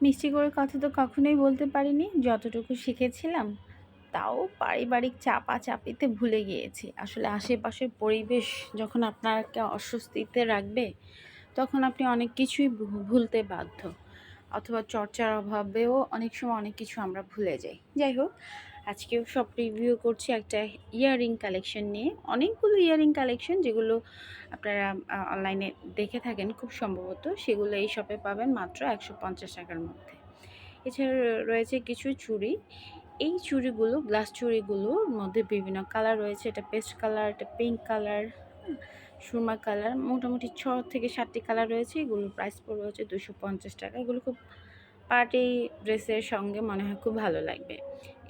মিষ্টি করে কথা তো কখনোই বলতে পারিনি, যতটুকু শিখেছিলাম তাও পারিবারিক চাপা চাপিতে ভুলে গিয়েছি। আসলে আশেপাশের পরিবেশ যখন আপনাকে অস্বস্তিতে রাখবে, তখন আপনি অনেক কিছুই ভুলতে বাধ্য। অথবা চর্চার অভাবেও অনেক সময় অনেক কিছু আমরা ভুলে যাই। যাই হোক আজকেও সব রিভিউ করছি একটা ইয়াররিং কালেকশন নিয়ে। অনেকগুলো ইয়াররিং কালেকশন যেগুলো আপনারা অনলাইনে দেখে থাকেন খুব সম্ভবত। সেগুলো এই শপে পাবেন মাত্র একশো পঞ্চাশ টাকার মধ্যে। এছাড়া রয়েছে কিছু চুড়ি। এই চুড়িগুলো গ্লাস চুড়িগুলোর মধ্যে বিভিন্ন কালার রয়েছে। এটা পেস্ট কালার এটা পিঙ্ক কালার সুরমা কালার মোটামুটি ছ থেকে সাতটি কালার রয়েছে। এগুলোর প্রাইস পড়বে হচ্ছে দুশো পঞ্চাশ টাকা। এগুলো খুব পার্টি ড্রেসের সঙ্গে মনে হয় খুব ভালো লাগবে।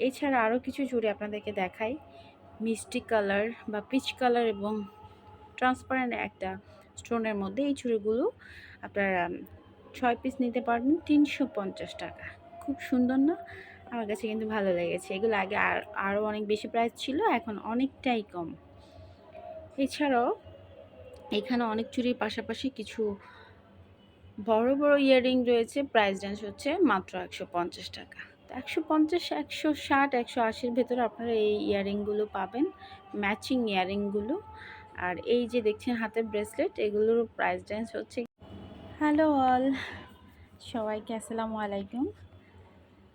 এছাড়া আরও কিছু চুড়ি আপনাদেরকে দেখাই। মিষ্টি কালার বা পিচ কালার এবং ট্রান্সপারেন্ট একটা স্টোনের মধ্যে এই চুড়িগুলো আপনারা ছয় পিস নিতে পারবেন তিনশো পঞ্চাশ টাকা। খুব সুন্দর না? আমার কাছে কিন্তু ভালো লেগেছে। এগুলো আগে আর আরও অনেক বেশি প্রাইস ছিল, এখন অনেকটাই কম। এছাড়াও এখানে অনেক চুরির পাশাপাশি কিছু বড় বড় ইয়াররিং রয়েছে। প্রাইস রেঞ্জ হচ্ছে মাত্র একশো পঞ্চাশ টাকা। একশো পঞ্চাশ, একশো ষাট, একশো আশির ভেতরে আপনারা এই ইয়াররিংগুলো পাবেন ম্যাচিং ইয়াররিংগুলো আর এই যে দেখছেন হাতের ব্রেসলেট এগুলোর প্রাইস রেঞ্জ হচ্ছে হ্যালো অল সবাইকে আসসালামু আলাইকুম।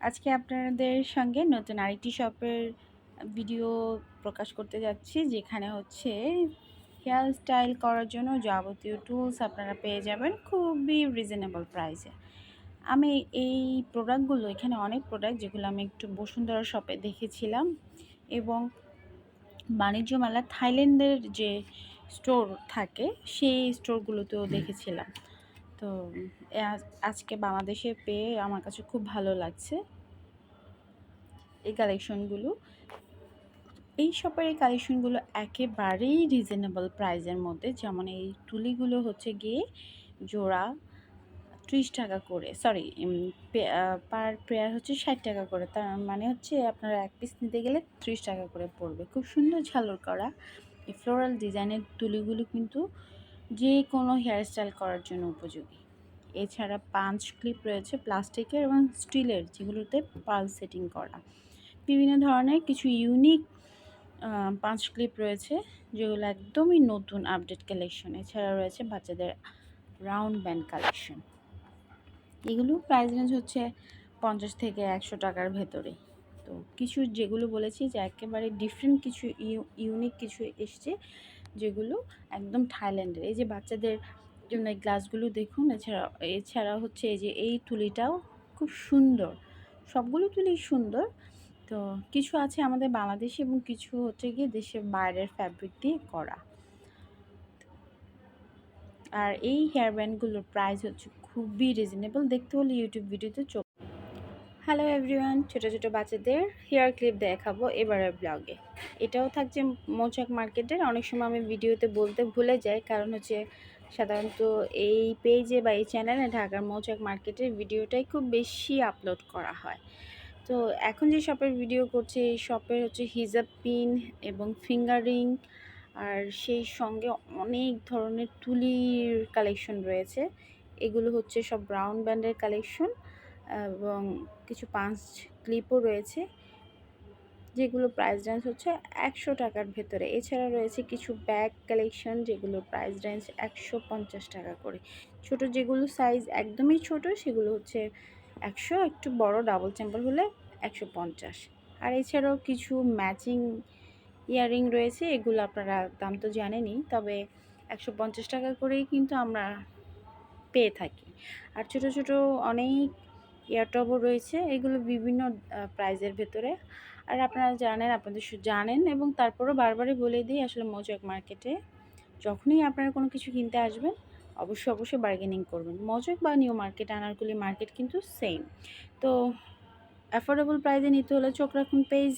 আজকে আপনাদের সঙ্গে নতুন আরেকটি শপের ভিডিও প্রকাশ করতে যাচ্ছি, যেখানে হচ্ছে হেয়ার স্টাইল করার জন্য যাবতীয় টুলস আপনারা পেয়ে যাবেন খুবই রিজনেবল প্রাইসে। আমি এই প্রোডাক্টগুলো, এখানে অনেক প্রোডাক্ট যেগুলো আমি একটু বসুন্ধরা শপে দেখেছিলাম এবং বাণিজ্য মেলা থাইল্যান্ডের যে স্টোর থাকে, সেই স্টোরগুলোতেও দেখেছিলাম। তো আজকে বাংলাদেশে পেয়ে আমার কাছে খুব ভালো লাগছে। এই কালেকশনগুলো এই শপের এই কালেকশনগুলো একেবারেই রিজনেবল প্রাইসের মধ্যে। যেমন এই তুলিগুলো হচ্ছে গিয়ে জোড়া ত্রিশ টাকা করে সরি পার পেয়ার হচ্ছে ষাট টাকা করে। তার মানে হচ্ছে আপনারা এক পিস নিতে গেলে ত্রিশ টাকা করে পড়বে। খুব সুন্দর ঝালর করা। এই ফ্লোরাল ডিজাইনের তুলিগুলো কিন্তু যে কোনো হেয়ারস্টাইল করার জন্য উপযোগী। এছাড়া পাঞ্চ ক্লিপ রয়েছে প্লাস্টিকের এবং স্টিলের যেগুলোতে পাল সেটিং করা। বিভিন্ন ধরনের কিছু ইউনিক পাঁচ ক্লিপ রয়েছে, যেগুলো একদমই নতুন আপডেট কালেকশন এছাড়া রয়েছে বাচ্চাদের রাউন্ড ব্যান্ড কালেকশন এগুলো প্রাইস রেঞ্জ হচ্ছে পঞ্চাশ থেকে একশো টাকার ভেতরে। তো কিছু যেগুলো বলেছি যে একেবারে ডিফারেন্ট কিছু ইউনিক কিছু এসছে, যেগুলো একদম থাইল্যান্ডের। এই যে বাচ্চাদের জন্য এই গ্লাসগুলো দেখুন, এছাড়া এছাড়া হচ্ছে এই যে এই তুলিটাও খুব সুন্দর। সবগুলো তুলি সুন্দর তো কিছু আছে আমাদের বাংলাদেশে এবং কিছু হচ্ছে গিয়ে দেশের বাইরের ফ্যাব্রিক দিয়ে করা। আর এই হেয়ার ব্যান্ডগুলোর প্রাইস হচ্ছে খুবই রিজনেবল দেখতে হলে ইউটিউব ভিডিওতে চোখ হ্যালো এভরিওয়ান ছোটো ছোটো বাচ্চাদের হেয়ার ক্লিপ দেখাবো এবারের ব্লগে এটাও থাকছে মৌচাক মার্কেটের। অনেক সময় আমি ভিডিওতে বলতে ভুলে যাই, কারণ হচ্ছে সাধারণত এই পেজে বা এই চ্যানেলে ঢাকার মৌচাক মার্কেটের ভিডিওটাই খুব বেশি আপলোড করা হয়। তো এখন যে শপের ভিডিও করছে, এই শপের হচ্ছে হিজাব পিন এবং ফিঙ্গারিং আর সেই সঙ্গে অনেক ধরনের তুলির কালেকশন রয়েছে। এগুলো হচ্ছে সব ব্রাউন ব্যান্ডের কালেকশন এবং কিছু পাঁচ ক্লিপও রয়েছে, যেগুলো প্রাইস রেঞ্জ হচ্ছে একশো টাকার ভেতরে। এছাড়া রয়েছে কিছু ব্যাগ কালেকশন যেগুলো প্রাইস রেঞ্জ একশো পঞ্চাশ টাকা করে। ছোট যেগুলো সাইজ একদমই ছোট, সেগুলো হচ্ছে একশো, একটু বড় ডাবল চেম্বার হলে একশো পঞ্চাশ। আর এছাড়াও কিছু ম্যাচিং ইয়াররিং রয়েছে, এগুলো আপনারা দাম তো জানেনই, তবে একশো পঞ্চাশ টাকা করেই কিন্তু আমরা পেয়ে থাকি। আর ছোট ছোট অনেক ইয়ারটপও রয়েছে, এগুলো বিভিন্ন প্রাইজের ভেতরে। আর আপনারা জানেন, আপনাদের জানেন এবং তারপরেও বারবারই বলে দিই, আসলে মৌচাক মার্কেটে যখনই আপনারা কোনো কিছু কিনতে আসবেন অবশ্যই অবশ্যই বার্গেনিং করবেন। মজক বা নিউ মার্কেট আনারকুলি মার্কেট কিন্তু সেম তো অ্যাফোর্ডেবল প্রাইসে নিতে হলে চোখ রাখুন পেজ